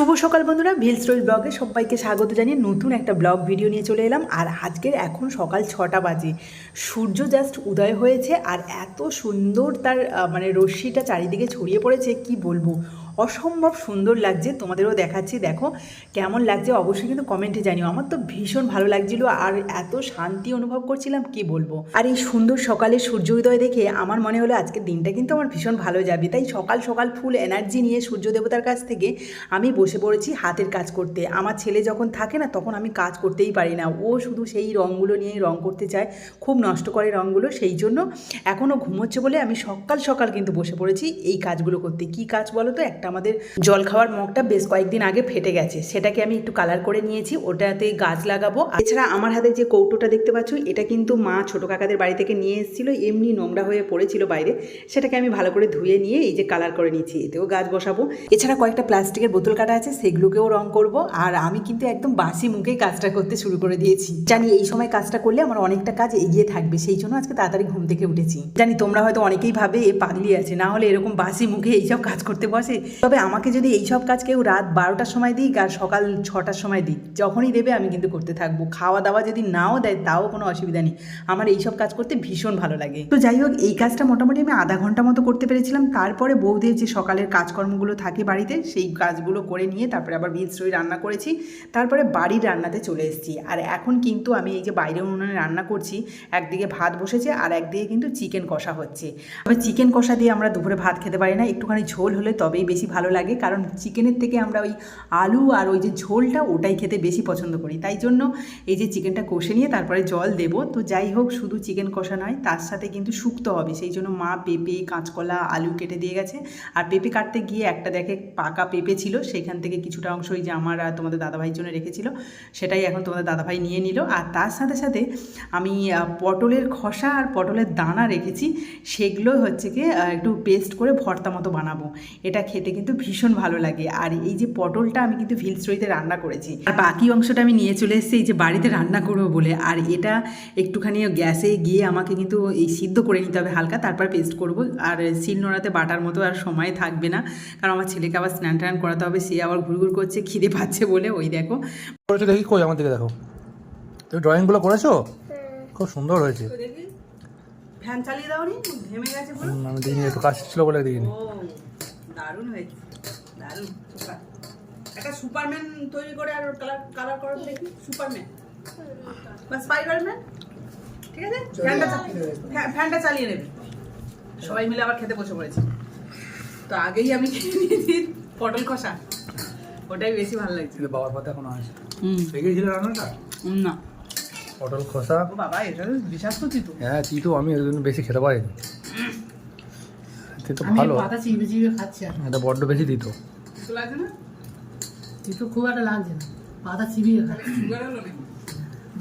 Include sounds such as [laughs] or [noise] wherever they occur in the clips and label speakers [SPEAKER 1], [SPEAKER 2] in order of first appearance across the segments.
[SPEAKER 1] শুভ সকাল বন্ধুরা ভিলস রোল ব্লগে সবাইকে স্বাগত জানিয়ে নতুন একটা ব্লগ ভিডিও নিয়ে চলে এলাম। আর আজকের এখন সকাল ছটা বাজে। সূর্য জাস্ট উদয় হয়েছে আর এত সুন্দর তার মানে রশ্মিটা চারিদিকে ছড়িয়ে পড়েছে, কি বলব? অসম্ভব সুন্দর লাগছে, তোমাদেরও দেখাচ্ছি, দেখো কেমন লাগছে, অবশ্যই কিন্তু কমেন্টে জানিও। আমার তো ভীষণ ভালো লাগছিল, আর এত শান্তি অনুভব করছিলাম, কি বলব? আর এই সুন্দর সকালে সূর্য উদয় দেখে আমার মনে হলো আজকের দিনটা কিন্তু আমার ভীষণ ভালো যাবে। তাই সকাল সকাল ফুল এনার্জি নিয়ে সূর্য দেবতার কাছ থেকে আমি বসে পড়েছি হাতের কাজ করতে। আমার ছেলে যখন থাকে না, তখন আমি কাজ করতেই পারি না। ও শুধু সেই রঙগুলো নিয়েই রং করতে চায়, খুব নষ্ট করে রঙগুলো সেই জন্য এখনও ঘুমোচ্ছে বলে আমি সকাল সকাল কিন্তু বসে পড়েছি এই কাজগুলো করতে। কি কাজ বলো তো? একটা আমাদের জল খাওয়ার মগটা বেশ কয়েকদিন আগে ফেটে গেছে। সেটাকে আমি একটু কালার করে নিয়েছি, ওটাতে গাছ লাগাবো। এছাড়া আমার হাতে যে কৌটোটা দেখতে পাচ্ছ, এটা কিন্তু মা ছোটো কাকাদের বাড়ি থেকে নিয়ে এসেছিল, এমনি নোংরা হয়ে পড়েছিল বাইরে। সেটাকে আমি ভালো করে ধুয়ে নিয়ে এই যে কালার করে নিয়েছি, এতেও গাছ বসাবো। এছাড়া কয়েকটা প্লাস্টিকের বোতল কাটা আছে, সেগুলোকেও রং করব। আর আমি কিন্তু একদম বাসি মুখেই কাজটা করতে শুরু করে দিয়েছি। জানি এই সময় কাজটা করলে আমার অনেকটা কাজ এগিয়ে থাকবে, সেই জন্য আজকে তাড়াতাড়ি ঘুম থেকে উঠেছি। জানি তোমরা হয়তো অনেকেই ভাবে, এ পাগলি আছে, না হলে এরকম বাসি মুখে এইসব কাজ করতে বসে? তবে আমাকে যদি এইসব কাজ কেউ রাত বারোটার সময় দিক আর সকাল ছটার সময় দিক, যখনই দেবে আমি কিন্তু করতে থাকব। খাওয়া দাওয়া যদি নাও দেয়, তাও কোনো অসুবিধা নেই। আমার এইসব কাজ করতে ভীষণ ভালো লাগে। তো যাই হোক, এই কাজটা মোটামুটি আমি আধা ঘণ্টা মতো করতে পেরেছিলাম। তারপরে বৌদের যে সকালের কাজকর্মগুলো থাকে বাড়িতে, সেই কাজগুলো করে নিয়ে তারপরে আবার মিক্স রই রান্না করেছি। তারপরে বাড়ির রান্নাতে চলে এসেছি। আর এখন কিন্তু আমি এই যে বাইরে উনুনে রান্না করছি, একদিকে ভাত বসেছে আর একদিকে কিন্তু চিকেন কষা হচ্ছে। তবে চিকেন কষা দিয়ে আমরা দুপুরে ভাত খেতে পারি না। একটুখানি ঝোল হলে তবেই বেশি ভালো লাগে, কারণ চিকেনের থেকে আমরা ওই আলু আর ওই যে ঝোলটা ওটাই খেতে বেশি পছন্দ করি। তাই জন্য এই যে চিকেনটা কষে নিয়ে তারপরে জল দেবো। তো যাই হোক, শুধু চিকেন কষা নয়, তার সাথে কিন্তু শুক্ত হবে। সেই জন্য মা পেঁপে, কাঁচকলা, আলু কেটে দিয়ে গেছে। আর পেঁপে কাটতে গিয়ে একটা দেখে পাকা পেঁপে ছিল, সেখান থেকে কিছুটা অংশ ওই যে আমার আর তোমাদের দাদাভাইয়ের জন্য রেখেছিল, সেটাই এখন তোমাদের দাদাভাই নিয়ে নিল। আর তার সাথে সাথে আমি পটলের খসা আর পটলের দানা রেখেছি সেগুলো হচ্ছে কি একটু পেস্ট করে ভর্তা মতো বানাবো। এটা খেতে কিন্তু ভীষণ ভালো লাগে। আর এই যে পটলটা আমি কিন্তু ভিলস্ট্রইতে রান্না করেছি। আর বাকি অংশটা আমি নিয়ে চলে এসেছি এই যে বাড়িতে রান্না করব বলে। আর এটা একটুখানি গ্যাসে গিয়ে আমাকে কিন্তু এই সিদ্ধ করে নিতে হবে হালকা তারপর পেস্ট করব। আর শিল নোড়াতে বাটার মতো আর সময় থাকবে না কারণ আমার ছেলেকে আবার স্নান টান করাতে হবে সে আবার ঘুরঘুর করছে খিদে পাচ্ছে বলে ওই দেখো।
[SPEAKER 2] দেখি কই আমার দিকে দেখো। তুমি ড্রয়িংগুলো করেছ? খুব সুন্দর হয়েছে।
[SPEAKER 1] ফ্যান চালিয়ে দাওনি ঘেমে গেছে পুরো।
[SPEAKER 2] আমি দেখিনি একটু কাজ ছিল বলে দেখিনি।
[SPEAKER 1] ও। দারুণ হয়েছে দারুণ সুপার একটা সুপারম্যান তৈরি করে আর কালার কালার করো দেখি সুপারম্যান বা স্পাইডারম্যান ঠিক আছে? ফ্যানটা ফ্যানটা চালিয়ে নেবে। সবাই মিলে আবার খেতে বসে পড়েছে। তো আগেই আমি খেয়ে নিয়েছি পটল কষা। ওটাই বেশি ভালো লাগছে।
[SPEAKER 2] কিন্তু বাবার পাতে এখনও আছে
[SPEAKER 1] হুম।
[SPEAKER 2] দেখেছিল রান্নাটা?
[SPEAKER 1] না।
[SPEAKER 2] পটল খোসা
[SPEAKER 1] বাবা এটা তো বিষাক্ত চিতু
[SPEAKER 2] হ্যাঁ চিতু আমি এর জন্য বেশি খেতে পারিনি। কিন্তু
[SPEAKER 3] আমি
[SPEAKER 2] ভালো।
[SPEAKER 3] পাতা চিবিয়ে চিবিয়ে খাচ্ছি
[SPEAKER 2] এটা বড্ড বেশি দিত।
[SPEAKER 1] লাগছে না?
[SPEAKER 3] কিন্তু খুব একটা লাগছে না। পাতা চিবিয়ে খাচ্ছি।
[SPEAKER 1] সুগার হলো নাকি?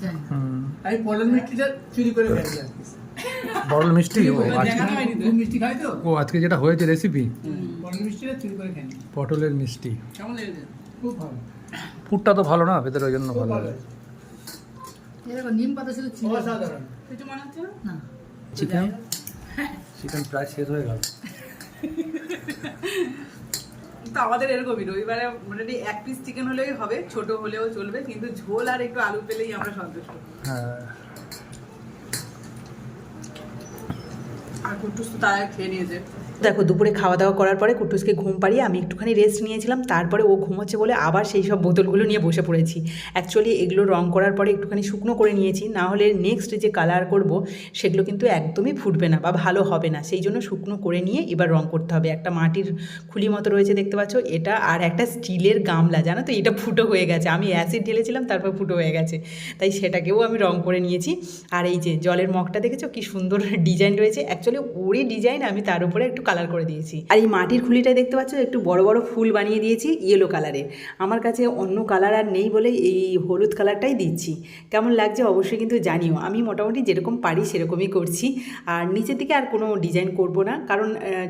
[SPEAKER 3] জানি
[SPEAKER 4] আমি পটল মিষ্টিটা চুরি করে ফেলি আর
[SPEAKER 2] মিষ্টি? ও আজকে
[SPEAKER 1] তো।
[SPEAKER 4] মিষ্টি খাই তো?
[SPEAKER 2] ও আজকে যেটা হয়েছে রেসিপি
[SPEAKER 4] পটল মিষ্টিটা চুরি করে খাই
[SPEAKER 2] পটলের মিষ্টি।
[SPEAKER 1] কেমন লেগেছে?
[SPEAKER 4] খুব ভালো।
[SPEAKER 2] পুরটা তো ভালো না ভেতরে ওই জন্য ভালো লাগে
[SPEAKER 3] নিম পাতা শুধু খাচ্ছি।
[SPEAKER 2] চিকেন চিকেন প্রায় শেষ হয়ে গেল।
[SPEAKER 1] তো আমাদের এরকমই, রবিবারে মোটামুটি এক পিস চিকেন হলেই হবে, ছোট হলেও চলবে, কিন্তু ঝোল আর একটু আলু পেলেই আমরা সন্তুষ্ট।
[SPEAKER 2] হ্যাঁ।
[SPEAKER 1] আর কুটুস খেয়ে নিয়েছে। দেখো, দুপুরে খাওয়া দাওয়া করার পরে কুটুসকে ঘুম পাড়িয়ে আমি একটুখানি রেস্ট নিয়েছিলাম। তারপরে ও ঘুমোচ্ছে বলে আবার সেই সব বোতলগুলো নিয়ে বসে পড়েছি। অ্যাকচুয়ালি এগুলো রং করার পরে একটুখানি শুকনো করে নিয়েছি। না হলে নেক্সট যে কালার করব, সেগুলো কিন্তু একদমই ফুটবে না বা ভালো হবে না। সেই জন্য শুকনো করে নিয়ে এবার রং করতে হবে। একটা মাটির খুলি মতো রয়েছে, দেখতে পাচ্ছ? এটা আর একটা স্টিলের গামলা। জানো তো, এটা ফুটো হয়ে গেছে। আমি অ্যাসিড ঢেলেছিলাম, তারপর ফুটো হয়ে গেছে। তাই সেটাকেও আমি রং করে নিয়েছি। আর এই যে জলের মগটা দেখেছ? কি সুন্দর [laughs] ডিজাইন রয়েছে। অ্যাকচুয়ালি ওরই ডিজাইন আমি তার উপরে একটু কালার করে দিয়েছি। আর এই মাটির খুলিটাই দেখতে পাচ্ছ? একটু বড় বড় ফুল বানিয়ে দিয়েছি ইয়েলো কালারের আমার কাছে অন্য কালার আর নেই বলে এই হলুদ কালারটাই দিচ্ছি। কেমন লাগছে অবশ্যই কিন্তু জানিও। আমি মোটামুটি যেরকম পারি সেরকমই করছি। আর নিচের দিকে আর কোনো ডিজাইন করব না। কারণ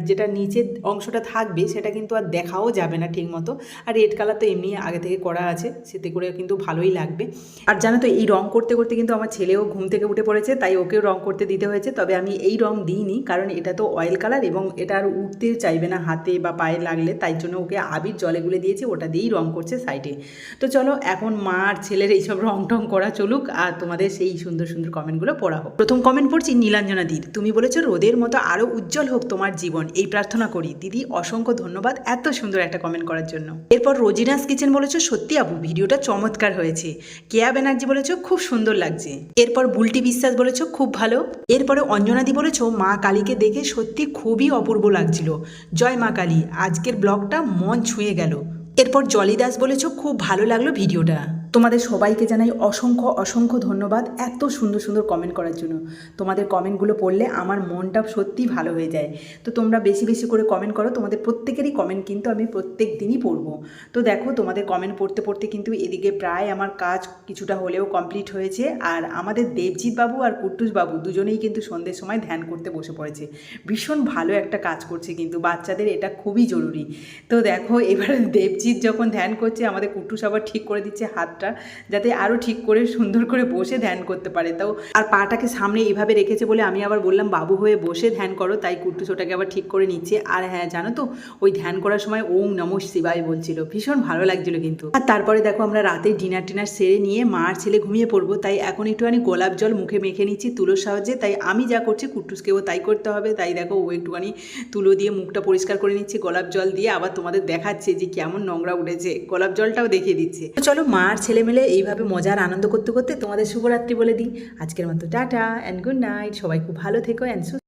[SPEAKER 1] যেটা নিচের অংশটা থাকবে সেটা কিন্তু আর দেখাও যাবে না ঠিক মতো আর রেড কালার তো এমনি আগে থেকে করা আছে। সেতে করে কিন্তু ভালোই লাগবে। আর জানো তো, এই রং করতে করতে কিন্তু আমার ছেলেও ঘুম থেকে উঠে পড়েছে। তাই ওকেও রং করতে দিতে হয়েছে। তবে আমি এই রং দিইনি। দিইনি কারণ এটা তো অয়েল কালার এবং এটা আর উঠতে চাইবে না হাতে বা পায়ে লাগলে, তাই জন্য ওকে আবির জলে গুলে দিয়েছি, ওটা দিয়েই রং করছে সাইডে তো চলো, এখন মা আর ছেলের এইসব রং টং করা চলুক, আর তোমাদের সেই সুন্দর সুন্দর কমেন্টগুলো পড়া হোক। প্রথম কমেন্ট পড়ছি, নীলাঞ্জনা দির। তুমি বলেছ, রোদের মতো আরও উজ্জ্বল হোক তোমার জীবন। এই প্রার্থনা করি। দিদি, অসংখ্য ধন্যবাদ এত সুন্দর একটা কমেন্ট করার জন্য। এরপর রোজিনাস কিচেন বলেছ, সত্যি আপু, ভিডিওটা চমৎকার হয়েছে। কেয়া ব্যানার্জি বলেছ, খুব সুন্দর লাগছে। এরপর বুলটি বিশ্বাস বলেছ, খুব ভালো। এরপরে অঞ্জনাদি বলেছ, মা কালীকে দেখে সত্যি খুবই অপূর্ব লাগছিল। জয় মা কালী, আজকের ব্লগটা মন ছুঁয়ে গেল। এরপর জলিদাস বলেছ, খুব ভালো লাগল ভিডিওটা। তোমাদের সবাইকে জানাই অসংখ্য অসংখ্য ধন্যবাদ এত সুন্দর সুন্দর কমেন্ট করার জন্য। তোমাদের কমেন্টগুলো পড়লে আমার মনটা সত্যি ভালো হয়ে যায়। তো তোমরা বেশি বেশি করে কমেন্ট করো, তোমাদের প্রত্যেকেরই কমেন্ট কিন্তু আমি প্রত্যেক দিনই পড়ব। তো দেখো, তোমাদের কমেন্ট পড়তে পড়তে কিন্তু এদিকে প্রায় আমার কাজ কিছুটা হলেও কমপ্লিট হয়েছে। আর আমাদের দেবজিৎ বাবু আর কুট্টুস বাবু দুজনেই কিন্তু সন্ধ্যের সময় ধ্যান করতে বসে পড়েছে। ভীষণ ভালো একটা কাজ করছে কিন্তু বাচ্চাদের, এটা খুবই জরুরি। তো দেখো, এবার দেবজিৎ যখন ধ্যান করছে, আমাদের কুট্টুস আবার ঠিক করে দিচ্ছে হাতটা যাতে আরও ঠিক করে, সুন্দর করে বসে ধ্যান করতে পারে। তাও আর পাটাকে সামনে এইভাবে রেখেছে বলে আমি আবার বললাম, বাবু হয়ে বসে ধ্যান করো। তাই কুট্টুস ওটাকে আবার ঠিক করে নিচ্ছে। আর হ্যাঁ জানো তো, ওই ধ্যান করার সময় ওম নম শিবাই বলছিল। ভীষণ ভালো লাগছিল কিন্তু। আর তারপরে দেখো আমরা রাতে ডিনার টিনার সেরে নিয়ে মা আর ছেলে ঘুমিয়ে পড়ব। তাই এখন একটুখানি গোলাপ জল মুখে মেখে নিচ্ছি তুলোর সাহায্যে। তাই আমি যা করছি কুট্টুসকেও তাই করতে হবে। তাই দেখো ও একটুখানি তুলো দিয়ে মুখটা পরিষ্কার করে নিচ্ছে, গোলাপ জল দিয়ে আবার তোমাদের দেখাচ্ছে যে কেমন নোংরা উঠেছে। গোলাপ জলটাও দেখিয়ে দিচ্ছে। চলো মা আর ছেলে মেলে এইভাবে মজার আনন্দ করতে করতে তোমাদের শুভরাত্রি বলে দিই। আজকের মতো টাটা অ্যান্ড গুড নাইট সবাই খুব ভালো থেকো অ্যান্ড